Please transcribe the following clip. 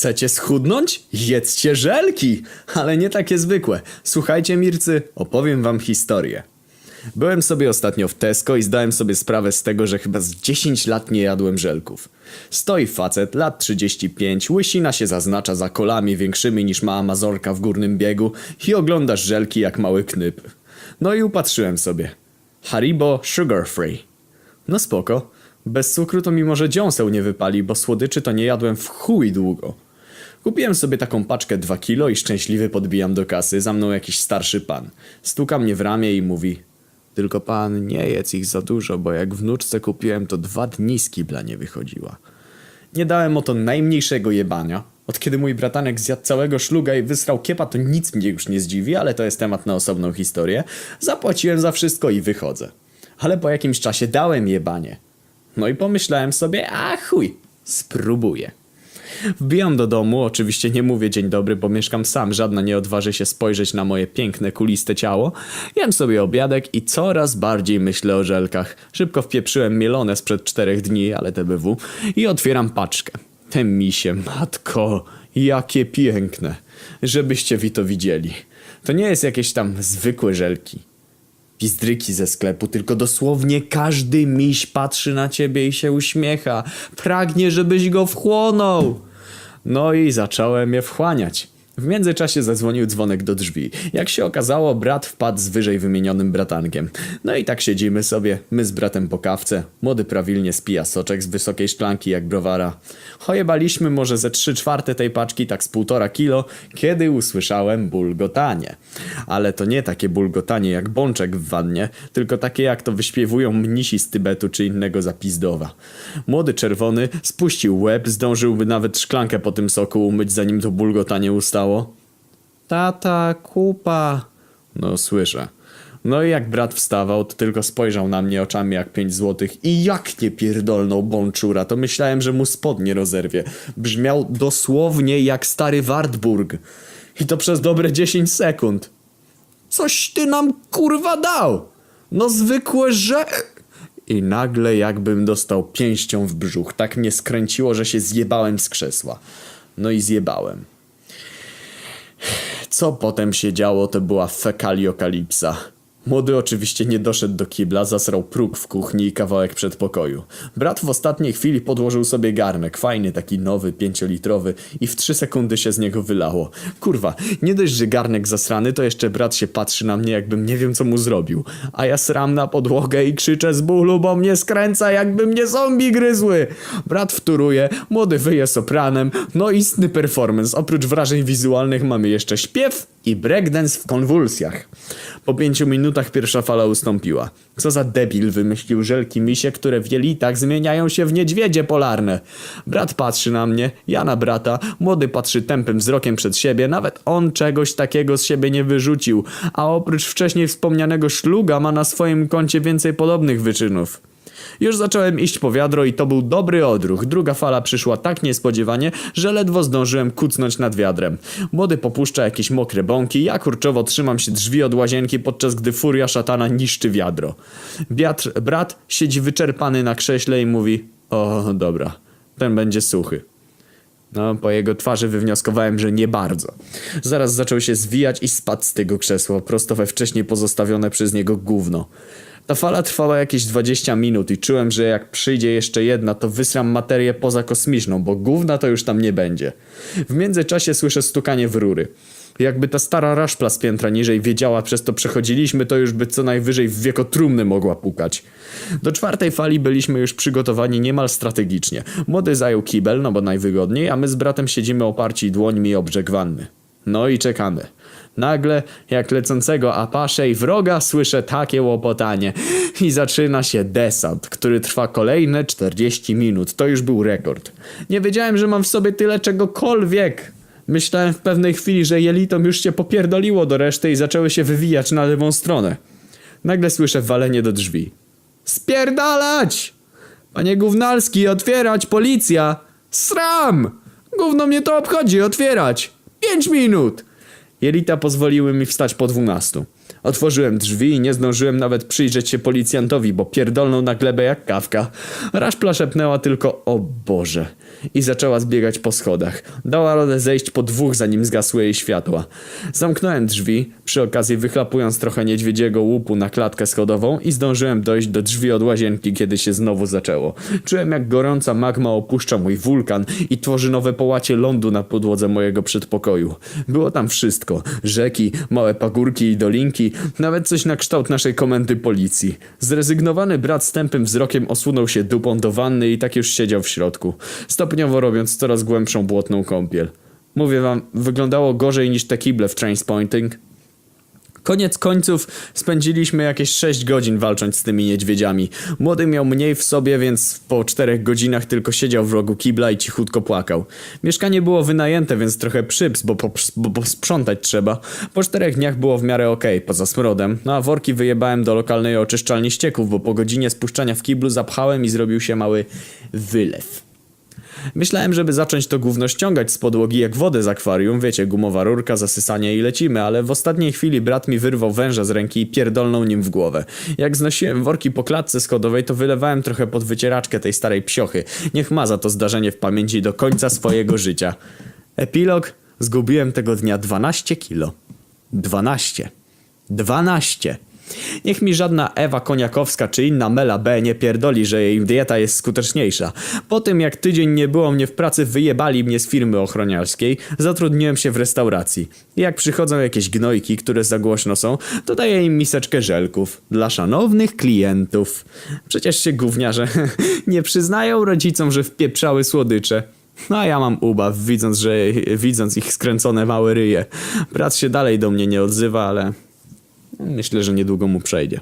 Chcecie schudnąć? Jedzcie żelki! Ale nie takie zwykłe. Słuchajcie, Mircy, opowiem wam historię. Byłem sobie ostatnio w Tesco i zdałem sobie sprawę z tego, że chyba z 10 lat nie jadłem żelków. Stoi facet, lat 35, łysina się zaznacza za kolami większymi niż ma Amazorka w górnym biegu i oglądasz żelki jak mały knyp. No i upatrzyłem sobie. Haribo Sugar Free. No spoko. Bez cukru to mi może dziąseł nie wypali, bo słodyczy to nie jadłem w chuj długo. Kupiłem sobie taką paczkę 2 kilo i szczęśliwy podbijam do kasy, za mną jakiś starszy pan. Stuka mnie w ramię i mówi Tylko pan, nie jedz ich za dużo, bo jak wnuczce kupiłem, to dwa dni z kibla nie wychodziła. Nie dałem o to najmniejszego jebania. Od kiedy mój bratanek zjadł całego szluga i wysrał kiepa, to nic mnie już nie zdziwi, ale to jest temat na osobną historię. Zapłaciłem za wszystko i wychodzę. Ale po jakimś czasie dałem jebanie. No i pomyślałem sobie, a chuj, spróbuję. Wbijam do domu, oczywiście nie mówię dzień dobry, bo mieszkam sam, żadna nie odważy się spojrzeć na moje piękne, kuliste ciało. Jem sobie obiadek i coraz bardziej myślę o żelkach. Szybko wpieprzyłem mielone sprzed czterech dni, ale TBW, i otwieram paczkę. Te misie, matko, jakie piękne. Żebyście wi to widzieli. To nie jest jakieś tam zwykłe żelki pizdryki ze sklepu, tylko dosłownie każdy miś patrzy na ciebie i się uśmiecha. Pragnie, żebyś go wchłonął. No i zacząłem je wchłaniać. W międzyczasie zadzwonił dzwonek do drzwi. Jak się okazało, brat wpadł z wyżej wymienionym bratankiem. No i tak siedzimy sobie, my z bratem po kawce. Młody prawilnie spija soczek z wysokiej szklanki jak browara. Chojebaliśmy może ze trzy czwarte tej paczki, tak z półtora kilo, kiedy usłyszałem bulgotanie. Ale to nie takie bulgotanie jak bączek w wannie, tylko takie jak to wyśpiewują mnisi z Tybetu czy innego zapizdowa. Młody czerwony spuścił łeb, zdążyłby nawet szklankę po tym soku umyć zanim to bulgotanie ustało. Tata, kupa. No słyszę. No i jak brat wstawał, to tylko spojrzał na mnie oczami jak pięć złotych i jak nie pierdolnął bączura, to myślałem, że mu spodnie rozerwie. Brzmiał dosłownie jak stary Wartburg. I to przez dobre 10 sekund. Coś ty nam kurwa dał! No zwykłe, że... I nagle jakbym dostał pięścią w brzuch. Tak mnie skręciło, że się zjebałem z krzesła. No i zjebałem. Co potem się działo, to była fekaliokalipsa. Młody oczywiście nie doszedł do kibla, zasrał próg w kuchni i kawałek przedpokoju. Brat w ostatniej chwili podłożył sobie garnek, fajny, taki nowy, pięciolitrowy i w trzy sekundy się z niego wylało. Kurwa, nie dość, że garnek zasrany, to jeszcze brat się patrzy na mnie, jakbym nie wiem co mu zrobił. A ja sram na podłogę i krzyczę z bólu, bo mnie skręca, jakby mnie zombie gryzły. Brat wtóruje, młody wyje sopranem, no istny performance. Oprócz wrażeń wizualnych mamy jeszcze śpiew i breakdance w konwulsjach. Po pięciu minutach pierwsza fala ustąpiła. Co za debil wymyślił żelki misie, które w jelitach zmieniają się w niedźwiedzie polarne. Brat patrzy na mnie, ja na brata, młody patrzy tępym wzrokiem przed siebie, nawet on czegoś takiego z siebie nie wyrzucił, a oprócz wcześniej wspomnianego szluga ma na swoim koncie więcej podobnych wyczynów. Już zacząłem iść po wiadro i to był dobry odruch. Druga fala przyszła tak niespodziewanie, że ledwo zdążyłem kucnąć nad wiadrem. Młody popuszcza jakieś mokre bąki, ja kurczowo trzymam się drzwi od łazienki, podczas gdy furia szatana niszczy wiadro. Biatr, brat siedzi wyczerpany na krześle i mówi o dobra, ten będzie suchy. No, po jego twarzy wywnioskowałem, że nie bardzo. Zaraz zaczął się zwijać i spadł z tego krzesła, prosto we wcześniej pozostawione przez niego gówno. Ta fala trwała jakieś 20 minut i czułem, że jak przyjdzie jeszcze jedna, to wysram materię pozakosmiczną, bo gówna to już tam nie będzie. W międzyczasie słyszę stukanie w rury. Jakby ta stara raszpla z piętra niżej wiedziała, przez to przechodziliśmy, to już by co najwyżej w wieko trumny mogła pukać. Do czwartej fali byliśmy już przygotowani niemal strategicznie. Młody zajął kibel, no bo najwygodniej, a my z bratem siedzimy oparci dłońmi o brzeg wanny. No i czekamy. Nagle, jak lecącego Apache i wroga, słyszę takie łopotanie. I zaczyna się desant, który trwa kolejne 40 minut. To już był rekord. Nie wiedziałem, że mam w sobie tyle czegokolwiek. Myślałem w pewnej chwili, że jelitom już się popierdoliło do reszty i zaczęły się wywijać na lewą stronę. Nagle słyszę walenie do drzwi. Spierdalać! Panie Gównalski, otwierać, policja! Sram! Gówno mnie to obchodzi, otwierać! Pięć minut! Jelita pozwoliły mi wstać po dwunastu. Otworzyłem drzwi i nie zdążyłem nawet przyjrzeć się policjantowi, bo pierdolnął na glebę jak kawka. Raszpla szepnęła tylko o Boże. i zaczęła zbiegać po schodach. Dała radę zejść po dwóch, zanim zgasły jej światła. Zamknąłem drzwi, przy okazji wychlapując trochę niedźwiedziego łupu na klatkę schodową i zdążyłem dojść do drzwi od łazienki, kiedy się znowu zaczęło. Czułem jak gorąca magma opuszcza mój wulkan i tworzy nowe połacie lądu na podłodze mojego przedpokoju. Było tam wszystko. Rzeki, małe pagórki i dolinki, nawet coś na kształt naszej komendy policji. Zrezygnowany brat z tępym wzrokiem osunął się dupą do wanny i tak już siedział w środku, stopniowo robiąc coraz głębszą błotną kąpiel. Mówię wam, wyglądało gorzej niż te kible w Trainspotting. Koniec końców spędziliśmy jakieś 6 godzin walcząc z tymi niedźwiedziami. Młody miał mniej w sobie, więc po 4 godzinach tylko siedział w rogu kibla i cichutko płakał. Mieszkanie było wynajęte, więc trochę przyps, bo, po, bo, trzeba. Po 4 dniach było w miarę okej, poza smrodem. No a worki wyjebałem do lokalnej oczyszczalni ścieków, bo po godzinie spuszczania w kiblu zapchałem i zrobił się mały wylew. Myślałem, żeby zacząć to gówno ściągać z podłogi jak wodę z akwarium, wiecie, gumowa rurka, zasysanie i lecimy, ale w ostatniej chwili brat mi wyrwał węża z ręki i pierdolnął nim w głowę. Jak znosiłem worki po klatce schodowej, to wylewałem trochę pod wycieraczkę tej starej psiochy. Niech ma za to zdarzenie w pamięci do końca swojego życia. Epilog? Zgubiłem tego dnia 12 kilo. 12. 12. Niech mi żadna Ewa Koniakowska czy inna Mela B nie pierdoli, że jej dieta jest skuteczniejsza. Po tym jak tydzień nie było mnie w pracy, wyjebali mnie z firmy ochroniarskiej, zatrudniłem się w restauracji. Jak przychodzą jakieś gnojki, które za głośno są, to daję im miseczkę żelków. Dla szanownych klientów. Przecież się gówniarze nie przyznają rodzicom, że wpieprzały słodycze. No a ja mam ubaw, widząc, że, widząc ich skręcone małe ryje. Brat się dalej do mnie nie odzywa, ale Myślę, że niedługo mu przejdzie.